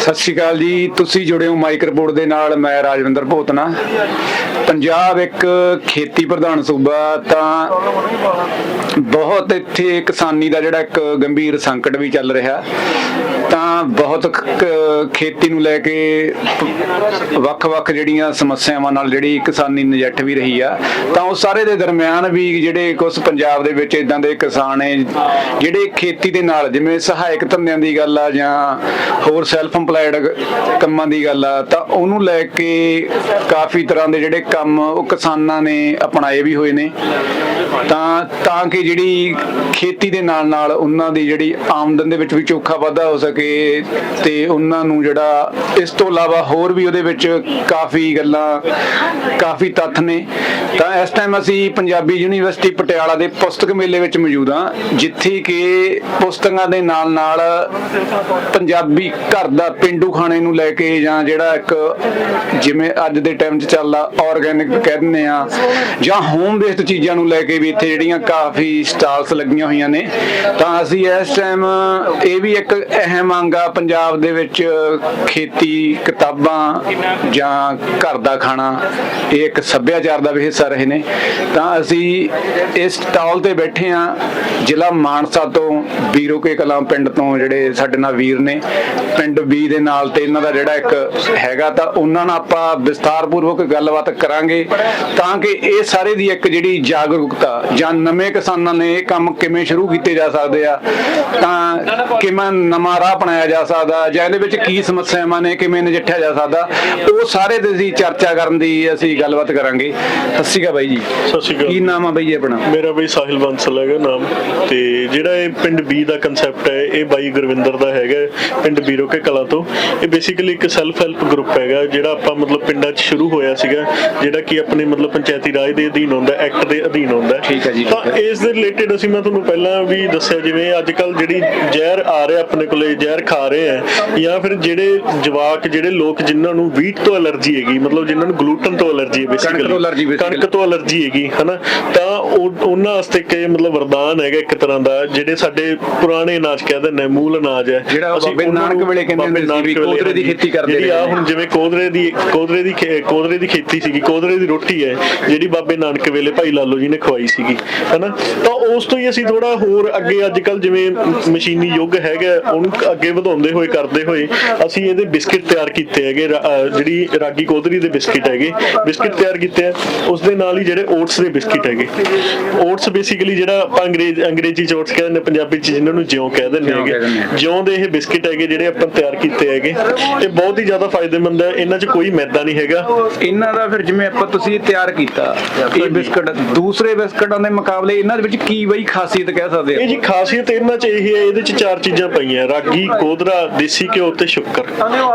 ਸਤਿ ਸ਼੍ਰੀ ਅਕਾਲ ਜੀ। ਤੁਸੀਂ ਜੁੜੇ ਹੋ ਮਾਈਕ ਰਿਪੋਰਟ ਦੇ ਨਾਲ, ਮੈਂ ਰਾਜਵਿੰਦਰ ਭੋਤਨਾ। ਪੰਜਾਬ ਇੱਕ ਖੇਤੀ ਪ੍ਰਧਾਨ ਸੂਬਾ, ਤਾਂ ਬਹੁਤ ਇੱਥੇ ਕਿਸਾਨੀ ਦਾ ਜਿਹੜਾ ਇੱਕ ਗੰਭੀਰ ਸੰਕਟ ਵੀ ਚੱਲ ਰਿਹਾ। ਤਾਂ ਬਹੁਤ ਖੇਤੀ ਨੂੰ ਲੈ ਕੇ ਵੱਖ-ਵੱਖ ਜਿਹੜੀਆਂ ਸਮੱਸਿਆਵਾਂ ਨਾਲ ਜਿਹੜੀ ਕਿਸਾਨੀ ਨਜਿੱਠ ਵੀ ਰਹੀ ਆ, ਤਾਂ ਉਹ ਸਾਰੇ ਦੇ ਦਰਮਿਆਨ ਵੀ ਜਿਹੜੇ ਕੁਝ ਪੰਜਾਬ ਦੇ ਵਿੱਚ ਇਦਾਂ ਦੇ ਕਿਸਾਨ ਨੇ, ਜਿਹੜੇ ਖੇਤੀ ਦੇ ਨਾਲ, ਜਿਵੇਂ ਸਹਾਇਕ ਧੰਦਿਆਂ ਦੀ ਗੱਲ ਆ ਜਾਂ ਹੋਰ ਸੈਲਫ ਇੰਪਲਾਈਡ ਕੰਮਾਂ ਦੀ ਗੱਲ ਆ, ਤਾਂ ਉਹਨੂੰ ਲੈ ਕੇ ਕਾਫੀ ਤਰ੍ਹਾਂ ਦੇ ਜਿਹੜੇ ਕੰਮ ਉਹ ਕਿਸਾਨਾਂ ਨੇ ਅਪਣਾਏ ਵੀ ਹੋਏ ਨੇ। ਤਾਂ ਤਾਂ ਕਿ ਜਿਹੜੀ ਖੇਤੀ ਦੇ ਨਾਲ ਨਾਲ ਉਹਨਾਂ ਦੀ ਜਿਹੜੀ ਆਮਦਨ ਦੇ ਵਿੱਚ ਵੀ ਚੋਖਾ ਵਾਧਾ ਹੋ ਸਕੇ ਤੇ ਉਹਨਾਂ ਨੂੰ ਜਿਹੜਾ ਇਸ ਤੋਂ ਇਲਾਵਾ ਹੋਰ ਵੀ ਉਹਦੇ ਵਿੱਚ ਕਾਫੀ ਗੱਲਾਂ, ਕਾਫੀ ਤੱਥ ਨੇ। ਤਾਂ ਇਸ ਟਾਈਮ ਅਸੀਂ ਪੰਜਾਬੀ ਯੂਨੀਵਰਸਿਟੀ ਪਟਿਆਲਾ ਦੇ ਪੁਸਤਕ ਮੇਲੇ ਵਿੱਚ ਮੌਜੂਦ ਹਾਂ, ਜਿੱਥੇ ਕਿ ਪੁਸਤਕਾਂ ਦੇ ਨਾਲ ਨਾਲ ਪੰਜਾਬੀ ਘਰ ਦਾ ਪਿੰਡੂ ਖਾਣੇ ਨੂੰ ਲੈ ਕੇ ਜਾਂ ਜਿਹੜਾ ਇੱਕ ਜਿਵੇਂ ਅੱਜ ਦੇ ਟਾਈਮ 'ਚ ਚੱਲਦਾ ਆਰਗੈਨਿਕ ਕਹਿੰਦੇ ਆ ਜਾਂ ਹੋਮ ਬੇਸਡ ਚੀਜ਼ਾਂ ਨੂੰ ਲੈ ਕੇ ਵੀ ਇੱਥੇ ਜਿਹੜੀਆਂ ਕਾਫੀ ਸਟਾਲਸ ਲੱਗੀਆਂ ਹੋਈਆਂ ਨੇ। ਤਾਂ ਅਸੀਂ ਇਸ ਟਾਈਮ ਇਹ ਵੀ ਇੱਕ ਅਹਿਮ ਮੰਗ ਆ ਪੰਜਾਬ ਦੇ ਵਿੱਚ ਖੇਤੀ ਕਿਤਾਬਾਂ ਜਾਂ ਘਰ ਦਾ ਖਾਣਾ, ਇਹ ਇੱਕ ਸੱਭਿਆਚਾਰ ਦਾ ਵੀ ਹਿੱਸਾ ਰਹੇ ਨੇ। ਤਾਂ ਅਸੀਂ ਇਸ ਸਟਾਲ ਤੇ ਬੈਠੇ ਆ ਜ਼ਿਲ੍ਹਾ ਮਾਨਸਾ ਤੋਂ ਬੀਰੋ ਕਲਾਂ ਪਿੰਡ ਤੋਂ ਜਿਹੜੇ ਸਾਡੇ ਨਾਲ ਵੀਰ ਨੇ। ਪਿੰਡ ਬੀ ਦੇ ਨਾਲ ਤੇ ਇਹਨਾਂ ਦਾ ਜਿਹੜਾ ਇੱਕ ਹੈਗਾ ਤਾਂ ਉਹਨਾਂ ਨਾਲ ਆਪਾਂ ਵਿਸਤਾਰਪੂਰਵਕ ਗੱਲਬਾਤ ਕਰਾਂਗੇ, ਤਾਂ ਕਿ ਇਹ ਸਾਰੇ ਦੀ ਇੱਕ ਜਿਹੜੀ ਜਾਗਰੂਕਤਾ ਜਾਂ ਨਵੇਂ ਕਿਸਾਨਾਂ ਨੇ ਇਹ ਕੰਮ ਕਿਵੇਂ ਸ਼ੁਰੂ ਕੀਤੇ ਜਾ ਸਕਦੇ ਆ, ਤਾਂ ਕਿਵੇਂ ਨਵਾਂ ਰਾਹ ਅਪਣਾਇਆ ਜਾ ਸਕਦਾ ਜਾਂ ਇਹਦੇ ਵਿੱਚ ਕੀ ਸਮੱਸਿਆਵਾਂ ਨੇ ਕਿਵੇਂ ਨਜਿੱਠਿਆ ਜਾ ਸਕਦਾ ਉਹ ਸਾਰੇ ਦੀ ਅਸੀਂ ਚਰਚਾ ਕਰਨ ਦੀ ਅਸੀਂ ਗੱਲਬਾਤ ਕਰਾਂਗੇ। ਸਤਿ ਸ਼੍ਰੀ ਅਕਾਲ ਬਾਈ ਜੀ। ਸਤਿ ਸ਼੍ਰੀ ਕੀ ਨਾਮ ਆ ਬਾਈ ਜੀ ਆਪਣਾ? ਮੇਰਾ ਬਈ ਸਾਹਿਲ ਬੰਸਲ ਹੈਗਾ ਨਾਮ ਤੇ ਜਿਹੜਾ ਇਹ ਪਿੰਡ ਬੀ ਦਾ ਕਨਸੈਪਟ ਹੈ ਇਹ ਬਾਈ ਗੁਰਵਿੰਦਰ ਦਾ ਹੈਗਾ ਪਿੰਡ ਬੀਰੋ ਕੇ ਕਲਾ ਤੋਂ। ਇਹ ਬੇਸਿਕਲੀ ਇੱਕ ਸੈਲਫ ਹੈਲਪ ਗਰੁੱਪ ਹੈਗਾ ਜਿਹੜਾ ਆਪਾਂ ਮਤਲਬ ਪਿੰਡਾਂ 'ਚ ਸ਼ੁਰੂ ਹੋਇਆ ਸੀਗਾ ਜਿਹੜਾ ਕਿ ਆਪਣੇ ਮਤਲਬ ਪੰਚਾਇਤੀ ਰਾਜ ਦੇ ਅਧੀਨ ਹੁੰਦਾ ਐਕਟ ਦੇ ਅਧੀਨ ਹੁੰਦਾ। ਠੀਕ ਹੈ ਜੀ, ਤਾਂ। ਇਸ ਦੇ ਰਿਲੇਟਡ ਅਸੀਂ ਮੈਂ ਤੁਹਾਨੂੰ ਪਹਿਲਾਂ ਵੀ ਦੱਸਿਆ ਜਿਵੇਂ ਅੱਜ ਕੱਲ ਜਿਹੜੀ ਜ਼ਹਿਰ ਆ ਰਿਹਾ ਆਪਣੇ ਕੋਲੇ ਜ਼ਹਿਰ ਖਾ ਰਹੇ ਆ ਜਾਂ ਫਿਰ ਜਿਹੜੇ ਜਵਾਕ ਜਿਹੜੇ ਲੋਕ ਜਿਨ੍ਹਾਂ ਨੂੰ ਵੀਟ ਤੋਂ ਅਲਰਜੀ ਹੈਗੀ ਮਤਲਬ ਜਿਨ੍ਹਾਂ ਨੂੰ ਗਲੂਟਨ ਤੋਂ ਅਲਰਜੀ ਹੈ ਬੇਸਿਕਲੀ। ਕਣਕ ਤੋਂ ਅਲਰਜੀ ਹੈਗੀ ਹਨਾ ਤਾਂ ਉਹਨਾਂ ਵਾਸਤੇ ਕਿ ਮਤਲਬ ਵਰਦਾਨ ਹੈਗਾ ਇੱਕ ਤਰ੍ਹਾਂ ਦਾ ਜਿਹੜੇ ਸਾਡੇ ਪੁਰਾਣੇ ਅਨਾਜ ਕਹਿੰਦੇ ਨੇ ਮੂਲ ਅਨਾਜ ਹੈ। ਜਿਹੜਾ ਬਾਬੇ ਨਾਨਕ ਨੂੰ- ਵੇਲੇ ਕਹਿੰਦੇ ਹੁੰਦੇ ਸੀ ਵੀ ਕੋਦਰੇ ਦੀ। ਖੇਤੀ ਕਰਦੇ ਜਿਹੜੀ ਆ ਹੁਣ ਜਿਵੇਂ ਕੋਦਰੇ ਦੀ ਕੋਦਰੇ ਦੀ ਖੇ- ਕੋਦਰੇ ਦੀ ਖੇਤੀ ਸੀਗੀ ਕੋਦਰੇ ਦੀ ਰੋਟੀ ਹੈ ਜਿਹੜੀ ਬਾਬੇ ਨਾਨਕ ਵੇਲੇ ਭਾਈ ਲਾਲੋ ਜੀ ਨੇ ਖਵਾਈ ਸੀਗੀ ਹਨਾ? ਤਾਂ ਉਸ ਤੋਂ ਹੀ ਅਸੀਂ ਥੋੜਾ ਹੋਰ ਅੱਗੇ ਅੱਜ ਕੱਲ ਜਿਵੇਂ ਮਸ਼ੀਨੀ ਯੁੱਗ ਹੈਗਾ ਉਹਨੂੰ ਅੱਗੇ ਵਧਾਉਂਦੇ ਹੋਏ ਕਰਦੇ ਹੋਏ ਅਸੀਂ ਇਹਦੇ ਬਿਸਕਿਟ ਤਿਆਰ ਕੀਤੇ ਹੈਗੇ ਜਿਹੜੀ ਰਾਗੀ ਕੋਦਰੀ ਦੇ ਬਿਸਕਿਟ ਹੈਗੇ ਬਿਸਕਿਟ ਤਿਆਰ ਕੀਤੇ ਆ ਉਸ ਦੇ ਨਾਲ ਹੀ ਜਿਹੜੇ ਓਟਸ ਦੇ ਬਿਸਕਿਟ ਹੈਗੇ। ਓਟਸ ਬੇਸਿਕਲੀ ਜਿਹੜਾ ਆਪਾਂ ਅੰਗਰੇਜ਼ ਅੰਗਰੇਜ਼ੀ ਚ oats ਕਹਿੰਦੇ ਨੇ ਪੰਜਾਬੀ ਚ ਜਿਨ੍ਹਾਂ ਨੂੰ ਜਿਉਂ ਕਹਿ ਦਿੰਦੇ ਹੈਗੇ। ਜਿਉਂ ਦੇ ਇਹ ਬਿਸਕਿਟ ਹੈਗੇ ਜਿਹੜੇ ਆਪਾਂ ਤਿਆਰ ਕੀਤੇ ਹੈਗੇ। ਇਹ ਬਹੁਤ ਹੀ ਜ਼ਿਆਦਾ ਫਾਇਦੇਮੰਦ ਹੈ। ਇਹਨਾਂ 'ਚ ਕੋਈ ਮੈਦਾ ਨਹੀਂ ਹੈਗਾ। ਇਹਨਾਂ ਦਾ ਫਿਰ ਜਿਵੇਂ ਆਪਾਂ ਤੁਸੀਂ ਇਹ ਤਿਆਰ ਕੀਤਾ ਇਹ ਬਿਸਕਟ ਦੂਸਰੇ ਬਿਸਕਟਾਂ ਦੇ ਮੁਕਾਬਲੇ ਇਹਨਾਂ ਦੇ ਵਿੱਚ ਕੀ ਬਈ ਖਾਸੀਅਤ ਕਹਿ ਸਕਦੇ ਇਹ ਆ ਜੀ ਖਾਸੀਅਤ ਇਹਨਾਂ 'ਚ ਇਹ ਹੈ ਇਹਦੇ 'ਚ ਚਾਰ ਚੀਜ਼ਾਂ ਪਈਆਂ ਰਾਗੀ ਕੋਦਰਾ ਦੇਸੀ ਘਿਓ ਤੇ ਸ਼ੱਕਰ।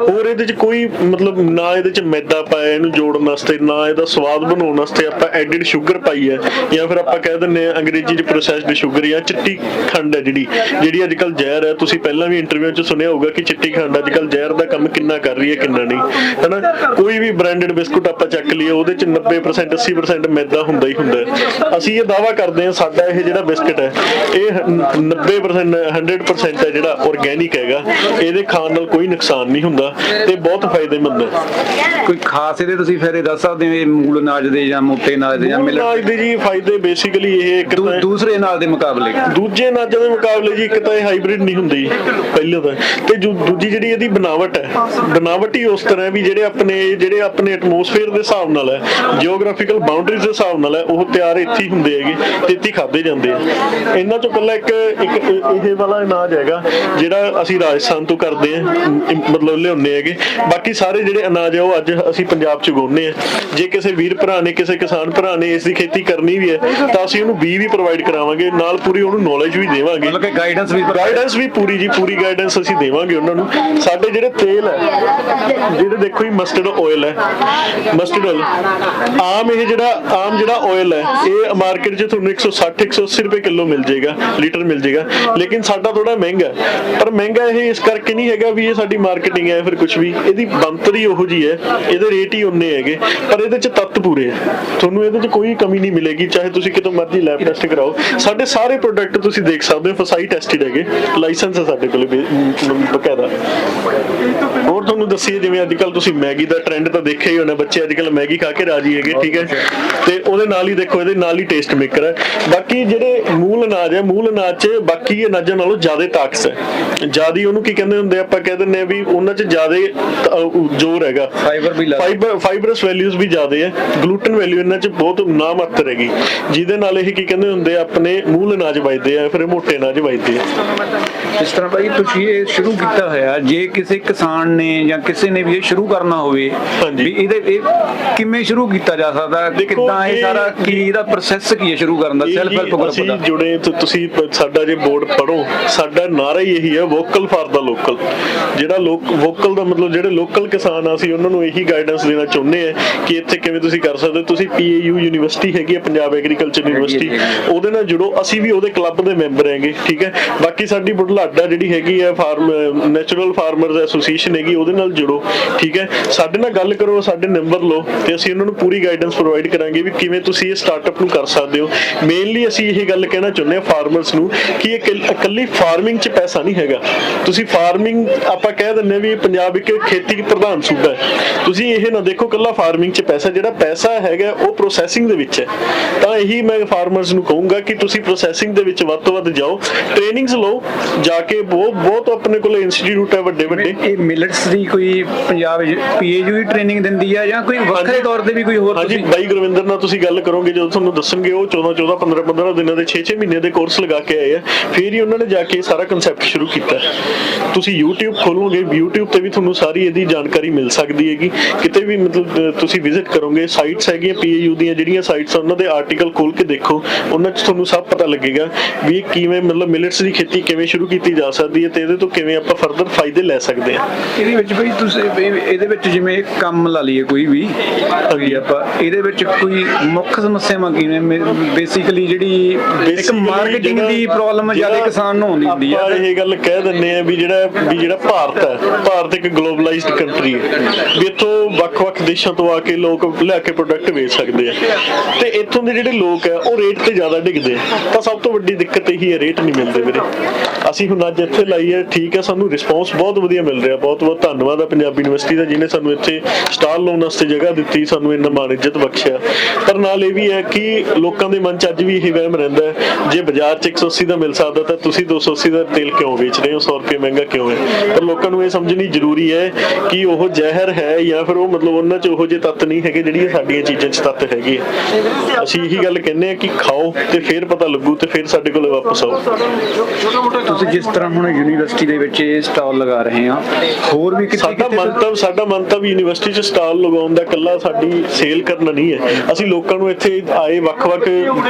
ਹੋਰ ਇਹਦੇ 'ਚ ਕੋਈ ਮਤਲਬ ਨਾ ਇਹਦੇ 'ਚ ਮੈਦਾ ਪਾਇਆ ਇਹਨੂੰ ਜੋੜਨ ਵਾਸਤੇ ਨਾ ਇਹਦਾ ਸਵਾਦ ਬਣਾਉਣ ਵਾਸਤੇ ਆਪਾਂ ਐਡਿਡ ਸ਼ੂਗਰ ਪਾਈ ਹੈ ਜਾਂ ਫਿਰ ਆਪਾਂ ਕਹਿ ਦਿੰਨੇ ਆ ਅੰਗਰੇਜ਼ੀ 'ਚ ਪ੍ਰੋਸੈਸਡ ਸ਼ੂਗਰ ਜਾਂ ਚਿੱਟੀ ਖੰਡ ਹੈ ਜਿਹੜੀ ਜਿਹੜੀ ਅੱਜ ਕੱਲ ਜ਼ਹਿਰ ਹੈ ਤੁਸੀਂ ਪਹਿਲਾਂ ਵੀ ਇੰਟਰਵਿਊ 'ਚ ਸੁਣਿਆ ਹੋਊਗਾ ਕਿ ਚਿੱਟੀ ਖੰਡ ਅੱਜ ਕੱਲ ਜ਼ਹਿਰ ਦਾ ਕੰਮ ਕਿੰਨਾ ਕਰ ਰਹੀ ਹੈ ਕਿੰਨਾ ਨਹੀਂ। ਹਨਾ? ਕੋਈ ਵੀ ਬ੍ਰਾਂਡਡ ਬਿਸਕੁਟ ਆਪਾਂ ਚੱਕ ਲਈਏ ਉਹਦੇ 'ਚ 90% 80% ਮੈਦਾ ਹੁੰਦਾ ਹੀ ਹੁੰਦਾ ਹੈ। ਅਸੀਂ ਇਹ ਦਾਵਾ ਕਰਦੇ ਹਾਂ ਸਾਡਾ ਇਹ ਜਿਹੜਾ ਬਿਸਕਟ ਹੈ ਇਹ 90% 100% ਹੈ ਜਿਹੜਾ ਆਰਗੇਨਿਕ ਹੈਗਾ। ਇਹਦੇ ਖਾਣ ਨਾਲ ਕੋਈ ਨੁਕਸਾਨ ਨਹੀਂ ਹੁੰਦਾ ਤੇ ਬਹੁਤ ਫਾਇਦੇਮੰਦ ਹੈ। ਕੋਈ ਖਾਸ ਇਹਦੇ ਤੁਸੀਂ ਫਿਰ ਇਹ ਦੱਸ ਸਕਦੇ ਹੋ ਇਹ ਮੂਲ ਅਨਾਜ ਦੇ ਜਾਂ ਮੋਟੇ ਅਨਾਜ ਦੇ ਜਾਂ ਮੂਲ ਮਿਲਟ ਦੇ ਜੀ ਫਾਇਦੇ ਬੇਸਿਕਲੀ ਇਹ ਇੱਕ ਤਾਂ ਦੂਸਰੇ ਅਨਾਜ ਦੇ ਮੁਕਾਬਲੇ। ਦੂਜੇ ਅਨਾਜਾਂ ਦੇ ਮੁਕਾਬਲੇ ਜੀ ਇੱਕ ਤਾਂ ਇਹ ਹਾਈਬ੍ਰਿਡ ਨਹੀਂ ਹੁੰਦੀ ਪਹਿਲਾਂ ਤਾਂ। ਤੇ ਜੋ ਦੂਜੀ ਜਿਹੜੀ ਇਹਦੀ ਬਣਾਵਟ ਹੈ ਬਣਾਵਟ ਹੀ ਉਸ ਤਰ੍ਹਾਂ ਵੀ ਜਿਹੜੇ ਆਪਣੇ ਜਿਹੜੇ ਆਪਣੇ ਐਟਮੋਸਫੇਅਰ ਦੇ ਹਿਸਾਬ ਨਾਲ ਹੈ ਜੀਓਗ੍ਰਾਫੀਕਲ ਬਾਉਂਡਰੀਜ਼ ਦੇ ਹਿਸਾਬ ਨਾਲ ਹੈ ਉਹ ਤਿਆਰ ਇੱਥੇ ਹੁੰਦੇ ਹੈਗੇ ਤੇ ਇੱਥੇ ਖਾਦੇ ਜਾਂਦੇ ਆ। ਇਹਨਾਂ ਚੋਂ ਕੱਲਾ ਇੱਕ ਇੱਕ ਇਹ- ਇਹ ਵਾਲਾ ਅਨਾਜ ਹੈਗਾ ਜਿਹੜਾ ਅਸੀਂ ਰਾਜਸਥਾਨ ਤੋਂ ਕਰਦੇ ਆ ਮਤਲਬ ਲਿਆਉਂਦੇ ਹੈਗੇ। ਬਾਕੀ ਸਾਰੇ ਜਿਹੜੇ ਅਨਾਜ ਆ ਉਹ ਅੱਜ ਅਸੀਂ ਪੰਜਾਬ ਚ ਉਗਾਉਂਦੇ ਆ। ਜੇ ਕਿਸੇ ਵੀਰ ਭਰਾ ਨੇ ਕਿਸੇ ਕਿਸਾਨ ਭਰਾ ਨੇ ਇਸ ਦੀ ਖੇਤੀ ਕਰਨੀ ਵੀ ਹੈ ਤਾਂ ਅਸੀਂ ਉਹਨੂੰ ਬੀ ਵੀ ਪ੍ਰੋਵਾਈਡ ਕਰਾਵਾਂਗੇ ਨਾਲ ਪੂਰੀ ਉਹਨੂੰ ਨੌਲੇਜ ਵੀ ਦੇਵਾਂਗੇ। ਮਤਲਬ ਕਿ ਗਾਈਡੈਂਸ ਵੀ ਗਾਈਡੈਂਸ ਵੀ ਪੂਰੀ ਜੀ ਪੂਰੀ ਗਾਈਡੈਂਸ ਅਸੀਂ ਦੇਵਾਂਗੇ ਉਹਨਾਂ ਨੂੰ। ਸਾਡੇ ਜਿਹੜੇ ਤੇਲ ਹੈ ਜਿਹੜੇ ਦੇਖੋ ਜੀ ਮਸਟਰਡ ਆਇਲ ਹੈ ਮਸਟਰਡ ਆਇਲ ਆਮ ਇਹ ਜਿਹੜਾ ਆਮ ਜਿਹੜਾ ਆਇਲ ਹੈ ਇਹ ਮਾਰਕੀਟ 'ਚ ਤੁਹਾਨੂੰ 160 180 ਰੁਪਏ ਕਿਲੋ ਮਿਲ ਜਾਏਗਾ ਲੀਟਰ ਮਿਲ ਜਾਏਗਾ। ਲੇਕਿਨ ਸਾਡਾ ਥੋੜਾ ਮਹਿੰਗਾ ਹੈ। ਪਰ ਮਹਿੰਗਾ ਇਹ ਇਸ ਕਰਕੇ ਨਹੀਂ ਹੈਗਾ ਵੀ ਇਹ ਸਾਡੀ ਮਾਰਕੀਟਿੰਗ ਹੈ ਫਿਰ ਕੁਝ ਵੀ। ਇਹਦੀ ਬੰਤਰ ਹੀ ਉਹੋ ਜੀ ਹੈ। ਇਹਦੇ ਰੇਟ ਹੀ ਉਨੇ ਹੈਗੇ। ਪਰ ਇਹਦੇ ਚ ਤੱਤ ਪੂਰੇ ਆ ਤੁਹਾਨੂੰ ਇਹਦੇ ਚ ਕੋਈ ਕਮੀ ਨਹੀਂ ਮਿਲੇਗੀ ਚਾਹੇ ਤੁਸੀਂ ਕਿਤੋਂ ਮਰਜ਼ੀ ਲੈਬ ਟੈਸਟ ਕਰਾਓ। ਸਾਡੇ ਸਾਰੇ ਪ੍ਰੋਡਕਟ ਤੁਸੀਂ ਦੇਖ ਸਕਦੇ ਹੋ ਫਸਾਈ ਟੈਸਟਡ ਹੈਗੇ ਲਾਇਸੈਂਸ ਹੈ ਸਾਡੇ ਕੋਲ ਬਕਾਇਦਾ। ਹੋਰ ਤੁਹਾਨੂੰ ਦੱਸੀਏ ਜਿਵੇਂ ਅੱਜ ਕੱਲ ਤੁਸੀਂ ਮੈਗੀ ਦਾ ਟ੍ਰੈਂਡ ਤਾਂ ਦੇਖਿਆ ਹੀ ਹੋਣਾ ਬੱਚੇ ਅੱਜ ਕੱਲ ਮੈਗੀ ਖਾ ਕੇ ਰਾਜੀ ਹੈਗੇ ਠੀਕ ਹੈ। ਤੇ ਉਹਦੇ ਨਾਲ ਹੀ ਦੇਖੋ ਇਹਦੇ ਨਾਲ ਹੀ ਟੇਸਟ ਮੇਕਰ ਹੈ। ਬਾਕੀ ਜਿਹੜੇ ਮੂਲ ਅਨਾਜ ਹੈ ਮੂਲ ਅਨਾਜ 'ਚ ਬਾਕੀ ਅਨਾਜਾਂ ਨਾਲੋਂ ਜ਼ਿਆਦਾ ਤਾਕਤ ਹੈ। ਜਿਆਦੀ ਉਹਨੂੰ ਕੀ ਕਹਿੰਦੇ ਹੁੰਦੇ ਆਪਾਂ ਕਹਿ ਦਿੰਦੇ ਆ ਵੀ ਉਹਨਾਂ 'ਚ ਜ਼ਿਆਦਾ ਜ਼ੋਰ ਹੈਗਾ। ਫਾਈਬਰ ਵੀ ਲੱਗਦਾ ਫਾਈਬਰ ਫਾਈਬਰਸ ਵੈਲਿਊਜ਼ ਵੀ ਜ਼ਿਆਦਾ ਹੈ। ਗਲੂਟਨ ਵੈਲਿਊ ਇਹਨਾਂ 'ਚ ਬਹੁਤ ਨਾਮਾਤਰ ਹੈਗੀ। ਜਿਹਦੇ ਨਾਲ ਇਹ ਕੀ ਕਹਿੰਦੇ ਹੁੰਦੇ ਆ, ਆਪਣੇ ਮੂਲ ਅਨਾਜ ਵੱਜਦੇ ਆ ਫਿਰ ਮੋਟੇ ਅਨਾਜ ਵੱਜਦੇ ਆ। ਇਸ ਤਰ੍ਹਾਂ ਭਾਈ ਤੁਸੀਂ ਇਹ ਸ਼ੁਰੂ ਕੀਤਾ ਹੋਇਆ ਜੇ ਕਿਸੇ ਕਿਸਾਨ ਨੇ ਜਾਂ ਕਿਸੇ ਨੇ ਵੀ ਇਹ ਸ਼ੁਰੂ ਕਰਨਾ ਹੋਵੇ। ਵੀ ਇਹਦੇ ਇਹ ਕਿਵੇਂ ਸ਼ੁਰੂ ਕੀਤਾ ਜਾ ਸਕਦਾ? ਕਿੱਦਾਂ ਇਹ ਸਾਰਾ ਕੀ ਇਹਦਾ ਪ੍ਰੋਸੈਸ ਕੀ ਹੈ ਸ਼ੁਰੂ ਕਰਨ ਦਾ? ਸੈਲਫ ਹੈਲਪ ਗਰੁੱਪ ਅਸੀਂ ਦਾ। ਜੁੜੇ ਤੇ ਤੁਸੀਂ ਸਾਡਾ ਜੇ ਬੋਰਡ ਪੜੋ ਸਾਡਾ ਨਾਰਾ ਹੀ ਇਹੀ ਹੈ ਵੋਕਲ ਫਾਰ ਦਾ ਲੋਕਲ ਜਿਹੜਾ ਲੋਕ ਵੋਕਲ ਦਾ ਮਤਲਬ ਜਿਹੜੇ ਲੋਕਲ ਕਿਸਾਨ ਆ ਅਸੀਂ ਉਹਨਾਂ ਨੂੰ ਇਹੀ ਗਾਈਡੈਂਸ ਦੇਣਾ ਚਾਹੁੰਦੇ ਆ ਕਿ ਇੱਥੇ ਕਿਵੇਂ ਤੁਸੀਂ ਕਰ ਸਕਦੇ ਹੋ। ਤੁਸੀਂ ਪੀਏਯੂ ਯੂਨੀਵਰਸਿਟੀ ਹੈਗੀ ਹੈ ਪੰਜਾਬ ਐਗਰੀਕਲਚਰ ਯੂਨੀਵਰਸਿਟੀ ਉਹਦੇ ਨਾਲ ਜੁੜੋ। ਅਸੀਂ ਵੀ ਉਹਦੇ ਕਲੱਬ ਦੇ ਮੈਂਬਰ ਹੈਗੇ ਠੀਕ ਹੈ? ਬਾਕੀ ਸਾਡੀ ਬੁਢਲਾਡਾ ਜਿਹੜੀ ਹੈਗੀ ਹੈ ਫਾਰਮ ਨੈਚੁਰਲ ਫਾਰਮਰਸ ਐਸੋਸੀਏਸ਼ਨ ਹੈਗੀ ਉਹਦੇ ਨਾਲ ਜੁੜੋ ਠੀਕ ਹੈ? ਸਾਡੇ ਨਾਲ ਗੱਲ ਕਰੋ ਸਾਡੇ ਨੰਬਰ ਲਓ ਤੇ ਅਸੀਂ ਉਹਨਾਂ ਨੂੰ ਪੂਰੀ ਗਾਈਡੈਂਸ ਪ੍ਰੋਵਾਈਡ ਕਰਾਂਗੇ ਵੀ ਕਿਵੇਂ ਤੁਸੀਂ ਇਹ ਸਟਾਰਟਅਪ ਨੂੰ ਕਰ ਸਕਦੇ ਹੋ। ਮੇਨਲੀ ਅਸੀਂ ਇਹ ਗੱਲ ਕਹਿਣਾ ਚਾਹੁੰਦੇ ਹਾਂ ਫਾਰਮਰਸ ਨੂੰ ਕਿ ਇਹ ਇਕੱਲ- ਫਾਰਮਿੰਗ 'ਚ ਪੈਸਾ ਨਹੀਂ ਹੈਗਾ। ਤੁਸੀਂ ਫਾਰਮਿੰਗ ਆਪਾਂ ਕਹਿ ਹਾਂ ਵੀ ਪੰਜਾਬ ਇੱਕ ਖੇਤੀ ਪ੍ਰਧਾਨ ਸੂਬਾ ਹੈ। ਤੁਸੀਂ ਇਹ ਨਾ ਦੇਖੋ ਇਕੱਲਾ ਫਾਰਮਿੰਗ 'ਚ ਪੈਸਾ ਜਿਹੜਾ ਪੈਸਾ ਹੈਗਾ ਉਹ ਪ੍ਰੋਸੈਸਿੰਗ ਦੇ ਵਿੱਚ ਹੈ। ਤਾਂ ਇਹੀ ਮੈਂ ਫਾਰਮਰਸ ਨੂੰ ਕਹੂੰਗਾ ਕਿ ਤੁਸੀਂ ਪ੍ਰੋਸੈਸਿੰਗ ਦੇ ਵਿੱਚ ਵੱਧ ਤੋਂ ਵੱਧ ਜਾਓ ਟ੍ਰੇਨਿੰਗਸ ਲਓ ਜਾ ਕੇ ਬਹੁਤ ਬਹੁਤ ਆਪਣੇ ਕੋਲ ਇੰਸਟੀਚਿਊਟ ਹੈ ਵੱਡੇ ਵੱਡੇ। ਇਹ ਮਿਲਟਸ ਦੀ ਕੋਈ ਪੰਜਾਬ ਪੀਏਯੂ ਹੀ ਟ੍ਰੇਨਿੰਗ ਦਿੰਦੀ ਹੈ ਜਾਂ ਕੋਈ ਵੱਖਰੇ ਤੌਰ ਤੇ ਵੀ ਕੋਈ ਹੋਰ ਹਾਂਜੀ ਬਾਈ ਗੁਰਵਿੰਦਰ ਨਾਲ ਤੁਸੀਂ ਗੱਲ ਕਰੋਗੇ ਜਦੋਂ ਤੁਹਾਨੂੰ ਦੱਸਣਗੇ ਉਹ 14 14 15 15 ਦਿਨਾਂ ਦੇ 6 6 ਮਹੀਨੇ ਦੇ ਕੋਰਸ ਲਗਾ ਕੇ ਆਏ ਆ। ਫਿਰ ਹੀ ਉਹਨਾਂ ਨੇ ਜਾ ਕੇ ਸਾਰਾ ਕਨਸੈਪਟ ਸ਼ੁਰੂ ਕੀਤਾ। ਤੁਸੀਂ YouTube ਖੋਲੋਗੇ YouTube ਤੇ ਵੀ ਤੁਹਾਨੂੰ ਸਾਰੀ ਇਹਦੀ ਜਾਣਕਾਰੀ ਮਿਲ ਸਕਦੀ ਹੈਗੀ। ਕਿਤੇ ਵੀ ਮਤਲਬ ਤੁਸੀਂ ਵਿਜ਼ਿਟ ਕਰੋਗੇ ਸਾਈਟਸ ਹੈਗੀਆਂ PAU ਦੀਆਂ ਜਿਹੜੀਆਂ ਸਾਈਟਸ ਉਹਨਾਂ ਦੇ ਆਰਟੀਕਲ ਖੋਲ ਕੇ ਦੇਖੋ ਉਹਨਾਂ 'ਚ ਤੁਹਾਨੂੰ ਸਭ ਪਤਾ ਲੱਗੇਗਾ ਵੀ ਇਹ ਕਿਵੇਂ ਮਤਲਬ ਮਿਲਟਸ ਦੀ ਖੇਤੀ ਕਿਵੇਂ ਸ਼ੁਰੂ ਕੀਤੀ ਜਾ ਸਕਦੀ ਹੈ ਤੇ ਇਹਦੇ ਤੋਂ ਕਿਵੇਂ ਆਪਾਂ ਫਰਦਰ ਫਾਇਦੇ ਲੈ ਸਕਦੇ ਹਾਂ। ਇਹਦੇ ਵਿੱਚ ਬਈ ਤੁਸੀਂ ਇਹ- ਇਹਦੇ ਵਿੱਚ ਜਿਵੇਂ ਕੰਮ ਲਾ ਲਈਏ ਕੋਈ ਵੀ ਕੋਈ ਆਪਾਂ ਇਹਦੇ ਵਿੱਚ ਕੋਈ ਮੁੱਖ ਸਮੱਸਿਆਵਾਂ ਕੀ ਨੇ ਬੇਸਿਕਲੀ ਜਿਹੜੀ ਇੱਕ ਮਾਰਕੀਟਿੰਗ ਦੀ ਪ੍ਰੋਬਲਮ ਜ਼ਿਆਦਾ ਕਿਸਾਨ ਨੂੰ ਆਉਂਦੀ ਹੁੰਦੀ ਹੈ ਇਹ ਗੱਲ ਕਹਿ ਦਿੰਦੇ ਆ ਵੀ ਜਿਹੜਾ ਵੀ ਜਿਹੜਾ ਭਾਰਤ ਹੈ ਭਾਰਤ ਇੱਕ ਗਲੋਬਲਾਈਜ਼ਡ ਕੰਟਰੀ ਹੈ। ਵੀ ਇੱਥੋਂ ਵੱਖ-ਵੱਖ ਦੇਸ਼ਾਂ ਤੋਂ ਆ ਕੇ ਲੋਕ ਲੈ ਕੇ ਪ੍ਰੋਡਕਟ ਵੇਚ ਸਕਦੇ ਆ। ਤੇ ਇੱਥੋਂ ਦੇ ਜਿਹੜੇ ਲੋਕ ਹੈ, ਉਹ ਰੇਟ ਤੇ ਜ਼ਿਆਦਾ ਡਿੱਗਦੇ ਤਾਂ ਸਭ ਤੋਂ ਵੱਡੀ ਦਿੱਕਤ ਇਹੀ ਹੈ ਰੇਟ ਨਹੀਂ ਮਿਲਦੇ ਵੀਰੇ। ਅਸੀਂ ਹੁਣ ਅੱਜ ਇੱਥੇ ਲਾਈ ਹੈ, ਠੀਕ ਹੈ, ਸਾਨੂੰ ਰਿਸਪੌਂਸ ਬਹੁਤ ਵਧੀਆ ਮਿਲ ਰਿਹਾ। ਬਹੁਤ ਬਹੁਤ ਧੰਨਵਾਦ ਹੈ ਪੰਜਾਬੀ ਯੂਨੀਵਰਸਿਟੀ ਦਾ, ਜਿਹਨੇ ਸਾਨੂੰ ਇੱਥੇ ਸਟਾਲ ਲਾਉਣ ਵਾਸਤੇ ਜਗ੍ਹਾ ਦਿੱਤੀ, ਸਾਨੂੰ ਇੰਨਾ ਮਾਣ, ਇੱਜ਼ਤ ਬਖਸ਼ਿਆ। ਪਰ ਨਾਲ ਇਹ ਵੀ ਹੈ ਕਿ ਲੋਕਾਂ ਦੇ ਮਨ 'ਚ ਅੱਜ ਵੀ ਇਹ ਵਹਿਮ ਰਹਿੰਦਾ ਹੈ, ਜੇ ਬਾਜ਼ਾਰ 'ਚ 180 ਦਾ ਮਿਲ ਸਕਦਾ, ਤਾਂ ਤੁਸੀਂ 280 ਦਾ ਤੇਲ ਕਿਉਂ ਵੇਚ ਰਹੇ ਹੋ? 100 ਰੁਪਏ ਮਹਿੰਗਾ ਕਿਉਂ ਹੈ? ਪਰ ਲੋਕਾਂ ਨੂੰ ਇਹ ਸਮਝਣੀ ਜ਼ਰੂਰੀ ਹੈ ਕਿ ਉਹ ਜ਼ਹਿਰ ਹੈ ਜਾਂ ਫਿਰ ਉਹ ਮਤਲਬ ਉਹਨਾਂ 'ਚ ਉਹੋ ਜਿਹੇ ਤੱਤ ਨਹੀਂ ਹੈਗੇ, ਜਿਹੜੀਆਂ ਸਾਡੀਆਂ ਚੀਜ਼ਾਂ 'ਚ ਤੱਤ ਹੈਗੇ ਆ। ਅਸੀਂ ਇਹੀ ਗੱਲ ਕਹਿੰਦੇ ਆ ਕਿ ਖਾਓ ਤੇ ਫਿਰ ਪਤਾ ਲੱਗੂ ਤੇ ਫਿਰ ਸਾਡੇ ਕੋਲ ਵਾਪਸ ਆਓ। ਤੁਸੀਂ ਜਿਸ ਤਰ੍ਹਾਂ ਹੁਣ ਯੂਨੀਵਰਸਿਟੀ ਦੇ ਵਿੱਚ ਇਹ ਸਟਾਲ ਲਗਾ ਰਹੇ ਆ ਹੋਰ ਵੀ ਕਿਤੇ ਸਾਡਾ ਮੰਤਵ ਸਾਡਾ ਮੰਤਵ ਯੂਨੀਵਰਸਿਟੀ 'ਚ ਸਟਾਲ ਲਗਾਉਣ ਦਾ ਇਕੱਲਾ ਸਾਡੀ ਸੇਲ ਕਰਨਾ ਨਹੀਂ ਹੈ। ਅਸੀਂ ਲੋਕਾਂ ਨੂੰ ਇੱਥੇ ਆਏ ਵੱਖ-ਵੱਖ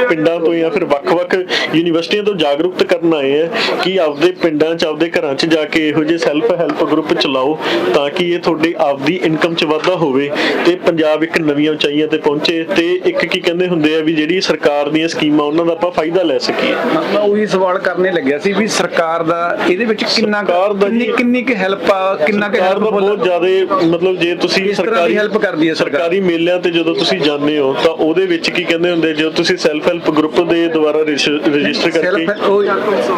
ਪਿੰਡਾਂ ਤੋਂ ਜਾਂ ਫਿਰ ਵੱਖ-ਵੱਖ ਯੂਨੀਵਰਸਿਟੀਆਂ ਤੋਂ ਜਾਗਰੂਕਤ ਕਰਨ ਆਏ ਆ ਕਿ ਆਪਦੇ ਪਿੰਡਾਂ 'ਚ ਆਪਦੇ ਘਰਾਂ 'ਚ ਜਾ ਕੇ ਇਹੋ ਜਿਹੇ ਸੈਲਫ ਹੈਲਪ ਗਰੁੱਪ ਚਲਾਓ ਤਾਂ ਕਿ ਇਹ ਤੁਹਾਡੀ ਆਪਦੀ ਇਨਕਮ 'ਚ ਵਾਧਾ ਹੋਵੇ ਤੇ ਪੰਜਾਬ ਇੱਕ ਨਵੀਆਂ ਉਚਾਈਆਂ ਤੇ ਪਹੁੰਚੇ ਤੇ ਇੱਕ ਕੀ ਕਹਿੰਦੇ ਹੁੰਦੇ ਆ ਵੀ ਜਿਹੜੀ ਸਰਕਾਰ ਦੀਆਂ ਸਕੀਮਾਂ ਉਹਨਾਂ ਦਾ ਆਪਾਂ ਫਾਇਦਾ ਲੈ ਸਕੀਏ। ਮੈਂ ਉਹੀ ਸਵਾਲ ਕਰਨੇ ਲੱਗਿਆ ਸੀ ਵੀ ਸਰਕਾਰ ਦਾ ਇਹਦੇ ਵਿੱਚ ਕਿੰਨਾ ਕਿੰਨੀ ਕਿੰਨੀ ਕੁ ਹੈਲਪ ਆ ਕਿੰਨਾ ਕੁ helpful ਬਹੁਤ ਜ਼ਿਆਦਾ ਮਤਲਬ ਜੇ ਤੁਸੀਂ ਸਰਕਾਰੀ help ਕਰਦੀ ਹੈ ਸਰਕਾਰ? ਮੇਲਿਆਂ ਤੇ ਜਦੋਂ ਤੁਸੀਂ ਜਾਂਦੇ ਹੋ ਤਾਂ ਉਹਦੇ ਵਿੱਚ ਕੀ ਕਹਿੰਦੇ ਹੁੰਦੇ ਜਦੋਂ ਤੁਸੀਂ ਸੈਲਫ ਹੈਲਪ ਗਰੁੱਪ ਦੇ ਦੁਆਰਾ ਰਜਿਸਟਰ ਕਰਕੇ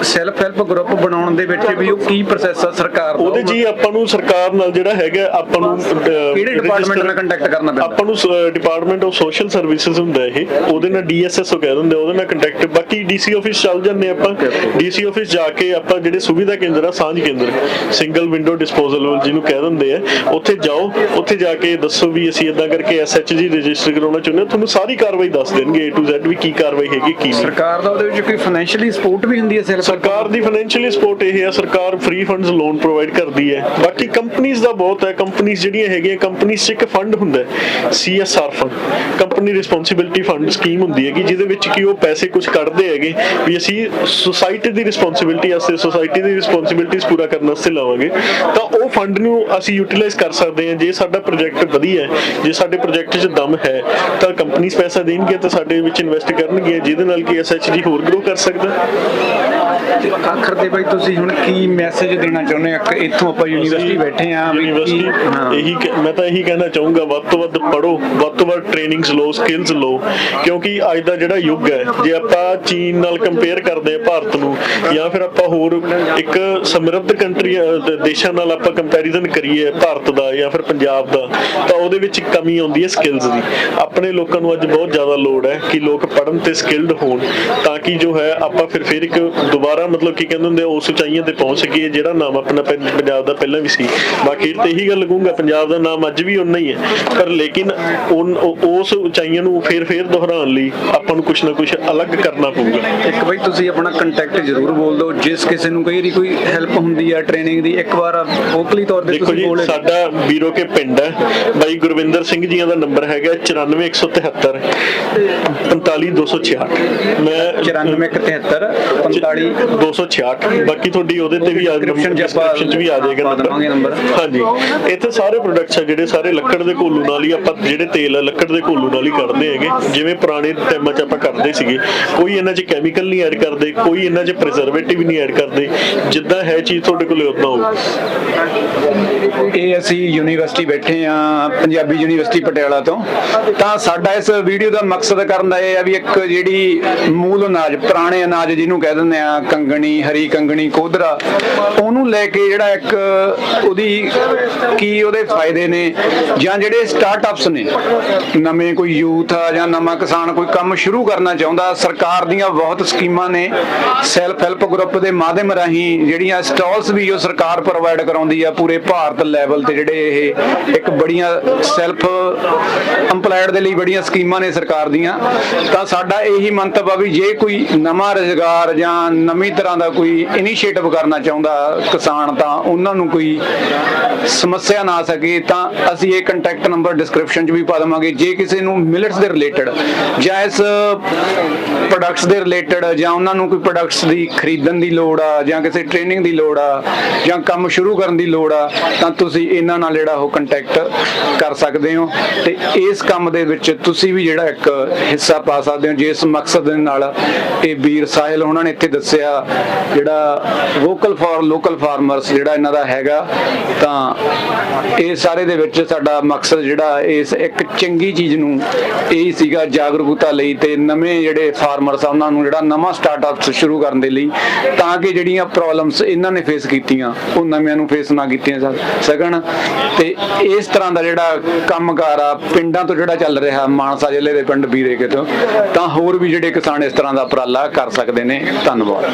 ਸੈਲਫ ਹੈਲਪ ਗਰੁੱਪ ਬਣਾਉਣ ਦੇ ਵਿੱਚ ਵੀ ਉਹ ਕੀ ਪ੍ਰੋਸੈਸ ਆ ਸਰਕਾਰ ਦਾ? ਉਹਦੇ ਜੀ ਆਪਾਂ ਨੂੰ ਸਰਕਾਰ ਨਾਲ ਜਿਹੜਾ ਹੈਗਾ ਆਪਾਂ ਨੂੰ ਕਿਹੜੇ ਡਿਪਾਰਟਮੈਂਟ ਨਾਲ ਕੰਟੈਕਟ ਕਰਨਾ ਪੈਂਦਾ? ਆਪਾਂ ਨੂੰ ਡਿਪਾਰਟਮੈਂਟ ਆਫ ਸੋਸ਼ਲ ਸਰਵਿਸਿਜ਼ ਹੁੰਦਾ ਇਹ ਉਹਦੇ ਨਾਲ ਡੀਐਸਐਸ ਉਹ ਕਹਿ ਦਿੰਦੇ ਉਹਦੇ ਨਾਲ ਕੰਟੈਕਟ ਬਾਕੀ ਡੀਸੀ ਆਫਿਸ ਚੱਲ ਜਾਂਦੇ ਆਪਾਂ। ਡੀਸੀ ਆਫਿਸ ਜਾ ਕੇ ਆਪਾਂ ਜਿਹੜੇ ਸੁਵਿਧਾ ਕੇਂਦਰ ਆ ਸਾਂਝ ਕੇਂਦਰ ਸਿੰਗਲ ਵਿੰਡੋ ਡਿਸਪੋਜ਼ਲ ਜਿਹਨੂੰ ਕਹਿ ਦਿੰਦੇ ਆ ਉੱਥੇ ਜਾਓ ਉੱਥੇ ਜਾ ਕੇ ਦੱਸੋ ਵੀ ਅਸੀਂ ਇਦਾਂ ਕਰਕੇ ਐਸਐਚਜੀ ਰਜਿਸਟਰ ਕਰਾਉਣਾ ਚਾਹੁੰਦੇ ਹਾਂ। ਤੁਹਾਨੂੰ ਸਾਰੀ ਕਾਰਵਾਈ ਦੱਸ ਦੇਣਗੇ A to Z ਵੀ ਕੀ ਕਾਰਵਾਈ ਹੈਗੀ ਕੀ ਸਰਕਾਰ ਦਾ ਉਹਦੇ ਵਿੱਚ ਕੋਈ ਫਾਈਨੈਂਸ਼ੀਅਲੀ ਸਪੋਰਟ ਵੀ ਹੁੰਦੀ ਹੈ ਸੈਲਫ ਸਰਕਾਰ ਦੀ ਫਾਈਨੈਂਸ਼ੀਅਲੀ ਸਪੋਰਟ ਇਹ ਹੈ ਸਰਕਾਰ ਫ੍ਰੀ ਫੰਡਸ ਲੋਨ ਪ੍ਰੋਵਾਈਡ ਕਰਦੀ ਹੈ। ਬਾਕੀ ਕੰਪਨੀਆਂ ਦਾ ਬਹੁਤ ਹੈ ਕੰਪਨੀਆਂ ਜਿਹੜੀਆਂ ਹੈਗੀਆਂ ਕੰਪਨੀਆਂ 'ਚ ਇੱਕ ਫੰਡ ਹੁੰਦਾ ਹੈ CSR fund company responsibility fund scheme ਹੁੰਦੀ ਹੈਗੀ ਜਿਹਦੇ ਵਿੱਚ ਕਿ ਉਹ ਪੈਸੇ ਕੁਝ ਕੱਢਦੇ ਹੈਗੇ ਵੀ ਅਸੀਂ ਸੁਸਾਇਟੀ ਦੀ ਰਿਸਪੌਂਸਿਬਿਲਟੀ ਵਾਸਤੇ ਸੁਸਾਇਟੀ ਦੀ ਰਿਸਪੌਂਸਿਬਿਲਟੀਜ਼ ਪੂਰਾ ਕਰਨ ਵਾਸਤੇ ਲਾਵਾਂਗੇ ਤਾਂ ਉਹ ਫੰਡ ਨੂੰ ਅਸੀਂ ਯੂਟਿਲਾਈਜ਼ ਕਰ ਸਕਦੇ ਹਾਂ ਜੇ ਸਾਡਾ ਪ੍ਰੋਜੈਕਟ ਵਧੀਆ ਹੈ ਜੇ ਸਾਡੇ ਪ੍ਰੋਜੈਕਟ 'ਚ ਦਮ ਹੈ ਤਾਂ ਕੰਪਨੀਆਂ ਪੈਸਾ ਦੇਣਗੇ ਤਾਂ ਸਾਡੇ ਵਿੱਚ ਇਨਵੈਸਟ ਕਰਨਗੇ ਜਿਹਦੇ ਨਾਲ ਕਿ ਐਸਐਚਜੀ ਹੋਰ ਗਰੋ ਕਰ ਸਕਦਾ ਤੇ ਆਖਰ ਤੇ ਬਈ ਤੁਸੀਂ ਹੁਣ ਕੀ ਮੈਸੇਜ ਦੇਣਾ ਚਾਹੁੰਦੇ ਆ ਕਿ ਇੱਥੋਂ ਆਪਾਂ ਯੂਨੀਵਰਸਿਟੀ ਬੈਠੇ ਆ ਯੂਨੀਵਰਸਿਟੀ। ਇਹੀ ਮੈਂ ਤਾਂ ਇਹੀ ਕਹਿਣਾ ਚਾਹੂੰਗਾ ਵੱਧ ਤੋਂ ਵੱਧ ਪੜੋ ਵੱਧ ਤੋਂ ਵੱਧ ਟ੍ਰੇਨਿੰਗਸ ਲਓ ਸਕਿੱਲਸ ਲਓ ਕਿਉਂਕਿ ਅੱਜ ਦਾ ਜਿਹੜਾ ਯੁੱਗ ਹੈ ਜੇ ਆਪਾਂ ਚੀਨ ਨਾਲ ਕੰਪੇਅਰ ਕਰਦੇ ਆ ਭਾਰਤ ਨੂੰ ਜਾਂ ਫਿਰ ਆਪਾਂ ਹੋਰ ਇੱਕ ਸਮਰਿੱਧ ਕੰਟਰੀ ਦੇਸ਼ਾਂ ਨਾਲ ਆਪਾਂ ਕੰਪੈਰੀਜ਼ਨ ਕਰੀਏ ਭਾਰਤ ਦਾ ਜਾਂ ਫਿਰ ਪੰਜਾਬ ਦਾ ਤਾਂ ਉਹਦੇ ਵਿੱਚ ਕਮੀ ਆਉਂਦੀ ਹੈ ਸਕਿੱਲਸ ਦੀ। ਆਪਣੇ ਲੋਕਾਂ ਨੂੰ ਅੱਜ ਬਹੁਤ ਜ਼ਿਆਦਾ ਲੋੜ ਹੈ ਕਿ ਲੋਕ ਪੜ੍ਹਨ ਤੇ ਸਕਿੱਲਡ ਹੋਣ ਤਾਂ ਕਿ ਜੋ ਹੈ ਆਪਾਂ ਫਿਰ ਫਿਰ ਇੱਕ ਦੁਬਾਰਾ ਮਤਲਬ ਕੀ ਕਹਿੰਦੇ ਹੁੰਦੇ ਆ, ਉਸ ਉਚਾਈਆਂ ਤੇ ਪਹੁੰਚ ਸਕੀਏ ਜਿਹੜਾ ਨਾਮ ਆਪਣਾ ਪੰਜਾਬ ਦਾ ਪਹਿਲਾਂ ਵੀ ਸੀ। ਬਾਕੀ ਤੇ ਇਹੀ ਗੱਲ ਕਹੂੰਗਾ ਪੰਜਾਬ ਦਾ ਨਾਮ ਅੱਜ ਵੀ ਉਨਾ ਹੀ ਹੈ ਪਰ ਲੇਕਿਨ ਉਸ ਉਚਾਈਆਂ ਨੂੰ ਫੇਰ ਫੇਰ ਦੁਹਰਾਉਣ ਲਈ ਆਪਾਂ ਨੂੰ ਕੁਝ ਨਾ ਕੁਝ ਅਲੱਗ ਕਰਨਾ ਪਊਗਾ। ਇੱਕ ਬਈ ਤੁਸੀਂ ਆਪਣਾ ਕੰਟੈਕਟ ਜ਼ਰੂਰ ਬੋਲ ਦਿਓ। ਜਿਸ ਕਿਸੇ ਨੂੰ ਕਈ ਵਾਰੀ ਕੋਈ ਹੈਲਪ ਹੁੰਦੀ ਆ ਟ੍ਰੇਨਿੰਗ ਦੀ ਇੱਕ ਵਾਰ ਵੋਕਲੀ ਤੌਰ ਤੇ ਤੁਸੀਂ ਬੋਲੇ ਸਾਡਾ ਵੀਰੋ ਕੇ ਪਿੰਡ ਹੈ। ਬਾਈ ਗੁਰਵਿੰਦਰ ਸਿੰਘ ਜੀਆਂ ਦਾ ਨੰਬਰ ਹੈਗਾ 94173 45266 ਮੈਂ 9473 45 266 ਬਾਕੀ ਤੁਹਾਡੀ ਉਹਦੇ ਤੇ ਵੀ ਆ Description 'ਚ ਵੀ ਆ ਜਾਏਗਾ number। ਹਾਂਜੀ। ਇੱਥੇ ਸਾਰੇ ਪ੍ਰੋਡਕਟਸ ਆ ਜਿਹੜੇ ਸਾਰੇ ਲੱਕੜ ਦੇ ਘੋਲੂ ਨਾਲ ਹੀ ਆਪਾਂ ਜਿਹੜੇ ਤੇਲ ਆ ਲੱਕੜ ਦੇ ਘੋਲੂ ਨਾਲ ਹੀ ਕੱਢਦੇ ਹੈਗੇ। ਜਿਵੇਂ ਪੁਰਾਣੇ ਟਾਈਮਾਂ 'ਚ ਆਪਾਂ ਕਰਦੇ ਸੀਗੇ, ਕੋਈ ਇਹਨਾਂ 'ਚ ਕੈਮੀਕਲ ਨਹੀਂ ਐਡ ਕਰਦੇ, ਕੋਈ ਇਹਨਾਂ 'ਚ ਪ੍ਰੀਜ਼ਰਵੇਟਿਵ ਨਹੀਂ ਐਡ ਕਰਦੇ, ਜਿੱਦਾਂ ਹੈ ਚੀਜ਼ ਤੁਹਾਡੇ ਕੋਲੇ ਉਦਾਂ ਹੋਊ। ਇਹ ਅਸੀਂ ਯੂਨੀਵਰਸਿਟੀ ਬੈਠੇ ਆ ਪੰਜਾਬੀ ਯੂਨੀਵਰਸਿਟੀ ਪਟਿਆਲਾ ਤੋਂ। ਤਾਂ ਸਾਡਾ ਇਸ ਵੀਡੀਓ ਦਾ ਮਕਸਦ ਕਰਨ ਦਾ ਇਹ ਆ ਵੀ ਇੱਕ ਜਿਹੜੀ ਮੂਲ ਅਨਾਜ, ਪੁਰਾਣੇ ਅਨਾਜ ਜਿਹਨੂੰ ਕਹਿ ਦਿੰਦੇ ਆ ਕੰਗਣੀ, ਹਰੀ ਕੰਗਣੀ ਕੋਧਰਾ ਉਹਨੂੰ ਲੈ ਕੇ ਜਿਹੜਾ ਇੱਕ ਉਹਦੀ ਕੀ ਉਹਦੇ ਫਾਇਦੇ ਨੇ ਜਾਂ ਜਿਹੜੇ ਸਟਾਰਟਅਪਸ ਨੇ, ਨਵੇਂ ਕੋਈ ਯੂਥ ਆ ਜਾਂ ਨਵਾਂ ਕਿਸਾਨ ਕੋਈ ਕੰਮ ਸ਼ੁਰੂ ਕਰਨਾ ਚਾਹੁੰਦਾ, ਸਰਕਾਰ ਦੀਆਂ ਬਹੁਤ ਸਕੀਮਾਂ ਨੇ। ਸੈਲਫ ਹੈਲਪ ਗਰੁੱਪ ਦੇ ਮਾਧਿਅਮ ਰਾਹੀਂ ਜਿਹੜੀਆਂ ਸਟਾਲਸ ਵੀ ਉਹ ਸਰਕਾਰ ਪ੍ਰੋਵਾਈਡ ਕਰਾਉਂਦੀ ਆ, ਪੂਰੇ ਭਾਰਤ ਲੈਵਲ ਤੇ ਜਿਹੜੇ ਇਹ ਇੱਕ ਬੜੀਆਂ ਸੈਲਫ ਅੰਪਲਾਇਡ ਦੇ ਲਈ ਬੜੀਆਂ ਸਕੀਮਾਂ ਨੇ ਸਰਕਾਰ ਦੀਆਂ। ਤਾਂ ਸਾਡਾ ਇਹੀ ਮੰਤਵ ਆ ਵੀ ਜੇ ਕੋਈ ਨਵਾਂ ਰੁਜ਼ਗਾਰ ਜਾਂ ਨਵੀਂ ਤਰ੍ਹਾਂ ਦਾ ਕੋਈ ਇਨੀਸ਼ੀਏਟਿਵ ਕਰਨਾ ਚਾਹੁੰਦਾ ਕਿਸਾਨ, ਤਾਂ ਉਹਨਾਂ ਨੂੰ ਕੋਈ ਸਮੱਸਿਆ ਨਾ ਆ ਸਕੇ, ਤਾਂ ਅਸੀਂ ਇਹ ਕੰਟੈਕਟ ਨੰਬਰ ਡਿਸਕ੍ਰਿਪਸ਼ਨ 'ਚ ਵੀ ਪਾ ਦੇਵਾਂਗੇ। ਜੇ ਕਿਸੇ ਨੂੰ ਮਿਲਟਸ ਦੇ ਰਿਲੇਟਡ ਜਾਂ ਇਸ ਪ੍ਰੋਡਕਟਸ ਦੇ ਰਿਲੇਟਡ ਜਾਂ ਉਹਨਾਂ ਨੂੰ ਕੋਈ ਪ੍ਰੋਡਕਟਸ ਦੀ ਖਰੀਦਣ ਦੀ ਲੋੜ ਆ, ਜਾਂ ਕਿਸੇ ਟ੍ਰੇਨਿੰਗ ਦੀ ਲੋੜ ਆ, ਜਾਂ ਕੰਮ ਸ਼ੁਰੂ ਕਰਨ ਦੀ ਲੋੜ ਆ, ਤਾਂ ਤੁਸੀਂ ਇਹਨਾਂ ਨਾਲ ਜਿਹੜਾ ਉਹ ਕੰਟੈਕਟ ਕਰ ਸਕਦੇ ਹੋ। ਤੇ ਇਸ ਕੰਮ ਦੇ ਵਿੱਚ ਤੁਸੀਂ ਵੀ ਜਿਹੜਾ ਇੱਕ ਹਿੱਸਾ ਪਾ ਸਕਦੇ ਹੋ, ਜਿਸ ਮਕਸਦ ਦੇ ਨਾਲ ਇਹ ਵੀਰ ਸਾਹਿਲ ਉਹਨਾਂ ਨੇ ਇੱਥੇ ਦੱਸਿਆ, ਜਿਹੜਾ ਵੋਕਲ ਫਾਰ ਲੋਕਲ ਫਾਰਮਰਸ ਜਿਹੜਾ ਇਹਨਾਂ ਦਾ ਹੈਗਾ, ਤਾਂ ਇਹ ਸਾਰੇ ਦੇ ਵਿੱਚ ਸਾਡਾ ਮਕਸਦ ਜਿਹੜਾ ਇਸ ਇੱਕ ਚੰਗੀ ਚੀਜ਼ ਨੂੰ, ਇਹ ਸੀਗਾ ਜਾਗਰੂਕਤਾ ਲਈ ਤੇ ਨਵੇਂ ਜਿਹੜੇ ਫਾਰਮਰਸ ਆ ਨੂੰ ਜਿਹੜਾ ਨਵਾਂ ਸਟਾਰਟਅਪ ਸ਼ੁਰੂ ਕਰਨ ਦੇ ਲਈ, ਤਾਂ ਕਿ ਜਿਹੜੀਆਂ ਪ੍ਰੋਬਲਮਸ ਇਹਨਾਂ ਨੇ ਫੇਸ ਕੀਤੀਆਂ, ਉਹ ਨਵਿਆਂ ਨੂੰ ਫੇਸ ਨਾ ਕੀਤੀਆਂ ਸਕਣ ਤੇ ਇਸ ਤਰ੍ਹਾਂ ਦਾ ਜਿਹੜਾ ਕੰਮਕਾਰ ਆ, ਪਿੰਡਾਂ ਤੋਂ ਜਿਹੜਾ ਚੱਲ ਰਿਹਾ, ਮਾਨਸਾ ਜ਼ਿਲ੍ਹੇ ਦੇ ਪਿੰਡ ਬੀਰੇਕੇ ਤੋਂ, ਤਾਂ ਹੋਰ ਵੀ ਜਿਹੜੇ ਕਿਸਾਨ ਇਸ ਤਰ੍ਹਾਂ ਦਾ ਉਪਰਾਲਾ ਕਰ ਸਕਦੇ ਨੇ, ਧੰਨਵਾਦ।